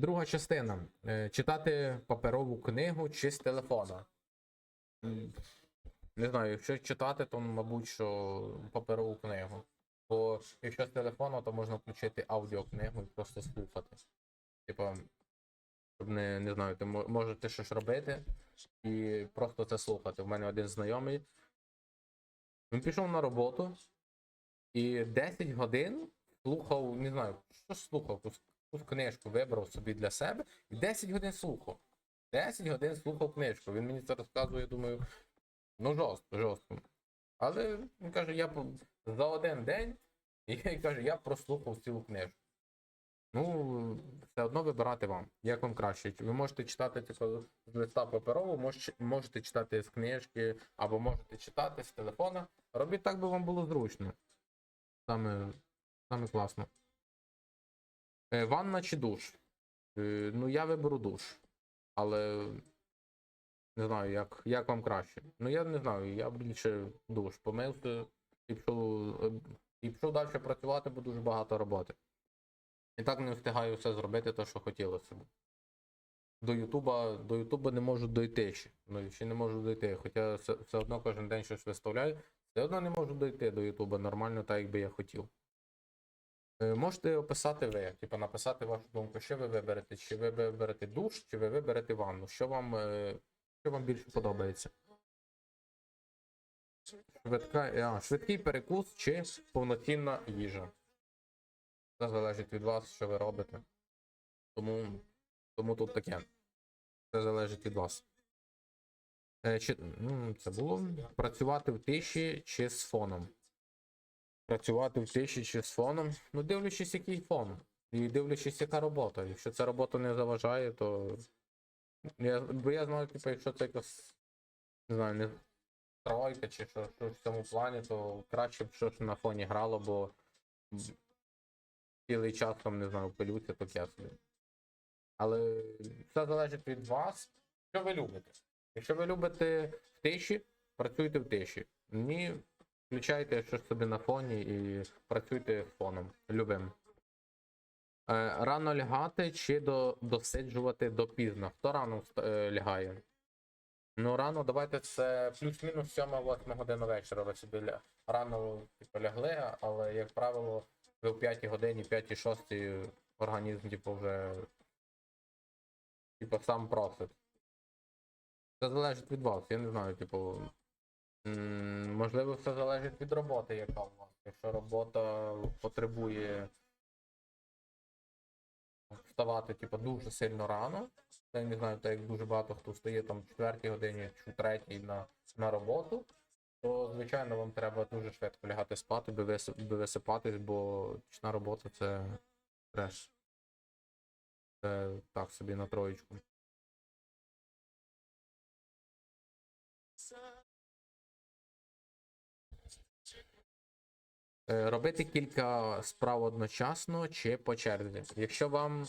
Друга частина. Е, Читати паперову книгу чи з телефона. Не знаю, якщо читати, то мабуть, що паперову книгу. Бо якщо з телефону, то можна включити аудіокнигу і просто слухати. Типа, щоб не, не знаю, ти можете щось робити і просто це слухати. У мене один знайомий. Він пішов на роботу і 10 годин слухав, не знаю, що слухав, якусь книжку вибрав собі для себе і 10 годин слухав. 10 годин слухав книжку. Він мені це розказує, думаю, ну жорстко, жорстко. Але він каже, я за один день, і каже, я прослухав цілу книжку. Ну, все одно вибирати вам, як вам краще. Ви можете читати типу, з листа паперового, мож- можете читати з книжки, або можете читати з телефона. Робіть так, би вам було зручно. Саме, саме класно. Е, ванна чи душ? Е, ну, я виберу душ. Але не знаю, як, як вам краще. Ну, я не знаю, я більше душ помився і пішов, е, далі працювати, бо дуже багато роботи. І так не встигаю все зробити, те, що хотілося б. До Ютуба, до Ютуба не можу дойти ще. Ну, ще не можу дойти. Хоча все, все одно кожен день щось виставляю, все одно не можу дойти до Ютуба нормально, так як би я хотів. Е, Можете описати ви, типу написати вашу думку, що ви виберете, чи ви виберете душ, чи ви виберете ванну. Що вам, е, що вам більше подобається? Швидка, а, швидкий перекус чи повноцінна їжа. Це залежить від вас, що ви робите. Тому, тому тут таке. Це залежить від вас. Е, чи, ну, це було працювати в тиші чи з фоном. Працювати в тиші чи з фоном. Ну, дивлячись, який фон. І дивлячись, яка робота. Якщо ця робота не заважає, то. Я, бо я знаю, типу, якщо це якась. Не знаю, не тройка чи що, що в цьому плані, то краще б щось на фоні грало, бо цілий час там, не знаю, пилються, то я собі. Але все залежить від вас, що ви любите. Якщо ви любите в тиші, працюйте в тиші. Ні, включайте щось собі на фоні і працюйте фоном. Любим. Е, рано лягати чи до, досиджувати допізно? Хто рано е, лягає? Ну, рано, давайте це плюс-мінус 7-8 година вечора. Ви собі рано типу, лягли, але, як правило, ви в 5 годині, 5-6 організм, типу, вже типу, сам просить. Це залежить від вас, я не знаю, типу. Можливо, все залежить від роботи, яка у вас. Якщо робота потребує вставати, типу, дуже сильно рано. Я не знаю, так як дуже багато хто встає там в 4 годині чи в 3 на, на роботу, то звичайно вам треба дуже швидко лягати спати, би би висипатись, бо нічна робота це треш. Це так собі на троєчку. Робити кілька справ одночасно чи по черзі. Якщо вам,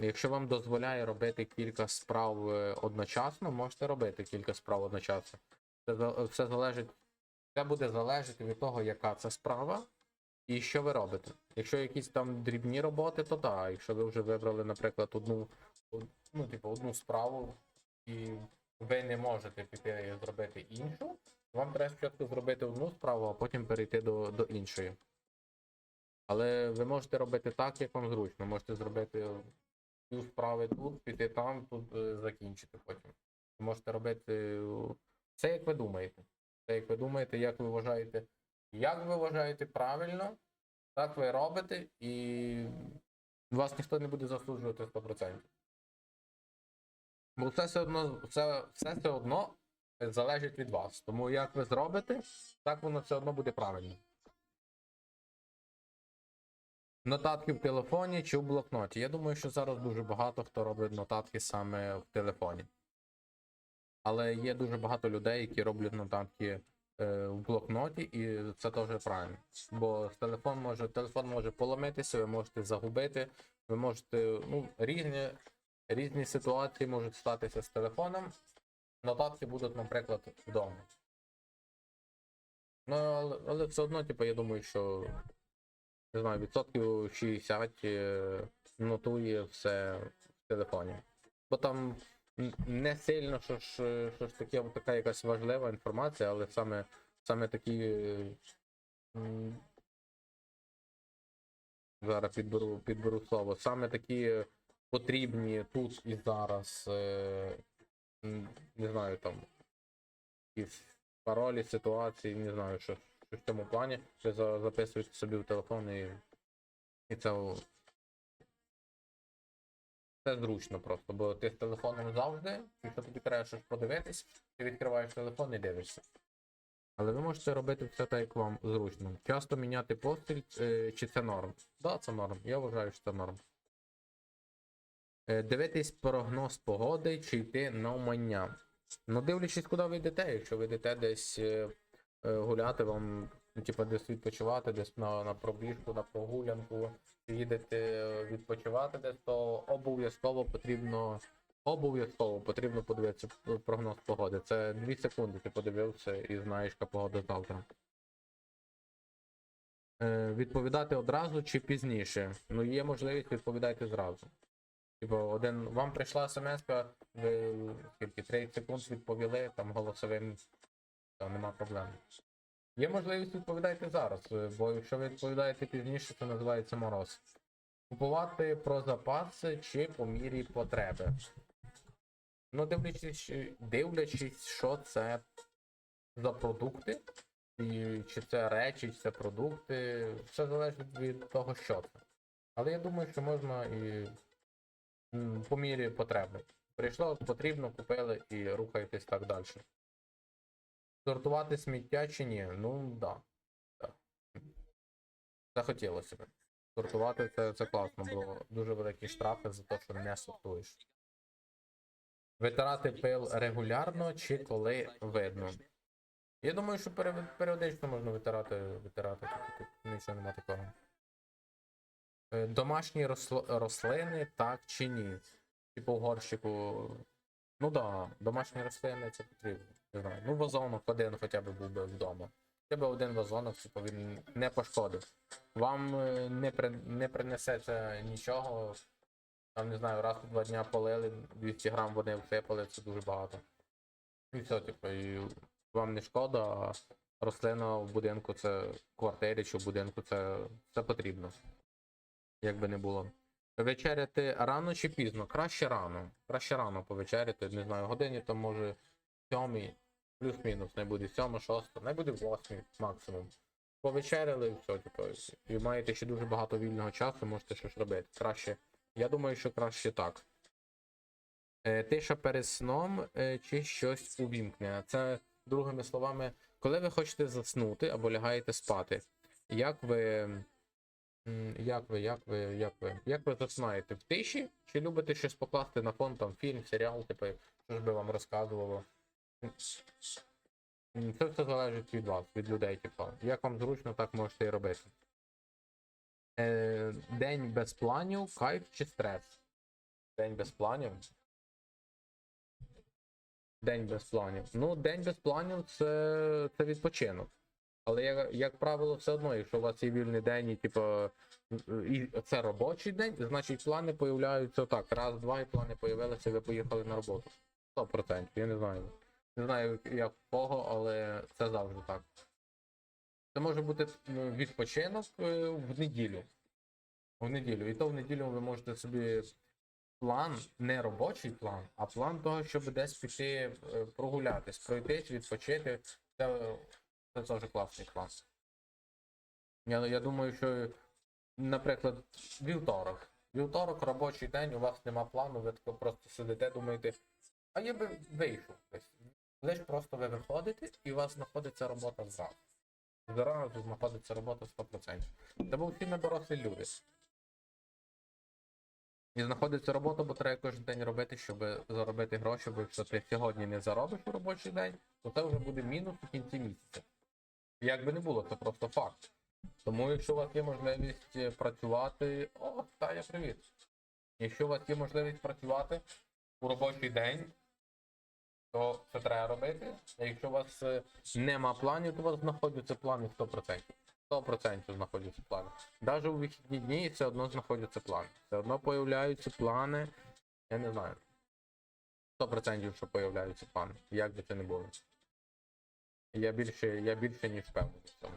якщо вам дозволяє робити кілька справ е, одночасно, можете робити кілька справ одночасно. Це, все залежить, це буде залежати від того, яка це справа і що ви робите. Якщо якісь там дрібні роботи, то так. Якщо ви вже вибрали, наприклад, одну, ну, типу, одну справу, і ви не можете піти і зробити іншу, вам треба спочатку зробити одну справу, а потім перейти до, до іншої. Але ви можете робити так, як вам зручно. Можете зробити цю справи тут, піти там, тут е, закінчити потім. Можете робити е, все, як ви думаєте. Все, як ви думаєте, як ви вважаєте. Як ви вважаєте правильно, так ви робите, і вас ніхто не буде заслужувати 100%. Бо все все одно, все, все, все одно залежить від вас. Тому як ви зробите, так воно все одно буде правильно. Нотатки в телефоні чи в блокноті. Я думаю, що зараз дуже багато хто робить нотатки саме в телефоні. Але є дуже багато людей, які роблять нотатки е, в блокноті, і це теж правильно. Бо телефон може, телефон може поломитися, ви можете загубити, ви можете. Ну, різні, різні ситуації можуть статися з телефоном. Нотатки будуть, наприклад, вдома. Ну, але, але все одно, типу, я думаю, що не знаю, відсотків 60 е, нотує все в телефоні. Бо там не сильно, що ж, що ж таке, така якась важлива інформація, але саме, саме такі. е, Зараз підберу, підберу слово. Саме такі потрібні тут і зараз. е, Не знаю там. Якісь паролі, ситуації, не знаю, що, що в цьому плані. Ви за- записуєте собі в телефон і, і це, це зручно просто, бо ти з телефоном завжди, якщо тобі треба щось подивитись, ти відкриваєш телефон і дивишся. Але ви можете робити все так, як вам зручно. Часто міняти постіль, е, чи це норм? Так, да, це норм. Я вважаю, що це норм. Е, Дивитись прогноз погоди чи йти на умання. Ну, дивлячись, куди ви йдете. Якщо ви йдете десь е, е, гуляти, вам, ну, типу, десь відпочивати, десь на, на пробіжку, на прогулянку, їдете відпочивати десь, то обов'язково потрібно. Обов'язково потрібно подивитися прогноз погоди. Це 2 секунди ти подивився і знаєш, яка погода завтра. Е, відповідати одразу чи пізніше. Ну, є можливість відповідати зразу. Типу, один вам прийшла смс, ви скільки 30 секунд відповіли, там голосовим, то нема проблем. Є можливість відповідати зараз, е, бо якщо ви відповідаєте пізніше, це називається мороз. Купувати про запаси чи по мірі потреби. Ну, дивлячись, дивлячись, що це за продукти, і чи це речі, чи це продукти, все залежить від того, що це. Але я думаю, що можна і по мірі потреби. Прийшло, потрібно, купили і рухаєтесь так далі. Сортувати сміття чи ні? Ну да. да. Захотілося б. Сортувати це, це класно, бо дуже великі штрафи за те, що не сортуєш. Витирати пил регулярно чи коли видно. Я думаю, що періодично можна витирати, витирати. Нічого нема такого. Е, Домашні росло- рослини, так чи ні? Типу в горщику. Ну да, домашні рослини це потрібно. Не знаю. Ну, вазонок один хоча б був би вдома. Б один вазонок, типу, він не пошкодив. Вам е, не, при... не принесе це нічого. Там, не знаю, раз у два дня полили, 200 грам води всипали, це дуже багато. І все, типу, і вам не шкода, а рослина в будинку це в квартирі чи в будинку це, це потрібно. Як би не було. Вечеряти рано чи пізно? Краще рано. Краще рано повечеряти, не знаю, годині то може сьомій, плюс-мінус, не буде сьома, шоста, не буде восьмій максимум. Повечеряли і все, типу, і маєте ще дуже багато вільного часу, можете щось робити. Краще. Я думаю, що краще так. Е, Тиша перед сном е, чи щось увімкнене. Це, другими словами, коли ви хочете заснути або лягаєте спати, як ви. Як ви, як ви, як ви, як ви засинаєте в тиші? Чи любите щось покласти на фон, там фільм, серіал, типу, що ж би вам розказувало? Це все залежить від вас, від людей, типу. Як вам зручно, так можете і робити. Е, день без планів, кайф чи стрес? День без планів. День без планів. Ну, день без планів це, це відпочинок. Але як, як правило, все одно, якщо у вас є вільний день і типу, і це робочий день, значить плани появляються так. Раз, два, і плани появилися, ви поїхали на роботу. 100%. Я не знаю. Не знаю, як кого, але це завжди так. Це може бути ну, відпочинок е, в неділю. В неділю. І то в неділю ви можете собі план, не робочий план, а план того, щоб десь піти е, прогулятись, пройтись, відпочити. Це, це теж класний план. Я, я думаю, що, наприклад, вівторок. Вівторок робочий день, у вас нема плану, ви просто сидите, думаєте, а я би вийшов. Лиш просто ви виходите і у вас знаходиться робота зразу. Зразу знаходиться робота 100%. Це бо всі дорослі люди. І знаходиться робота, бо треба кожен день робити, щоб заробити гроші, бо якщо ти сьогодні не заробиш у робочий день, то це вже буде мінус у кінці місяця. Як би не було, це просто факт. Тому якщо у вас є можливість е, працювати. О, Таня, привіт. Якщо у вас є можливість працювати у робочий день, то це треба робити. А якщо у вас е, нема планів, то у вас знаходяться плани 100%. 100% знаходяться плани. Навіть у вихідні дні все одно знаходяться плани. Все одно появляються плани. Я не знаю. 100% що появляються плани. Як би це не було. Я більше, я більше ніж впевнений в цьому.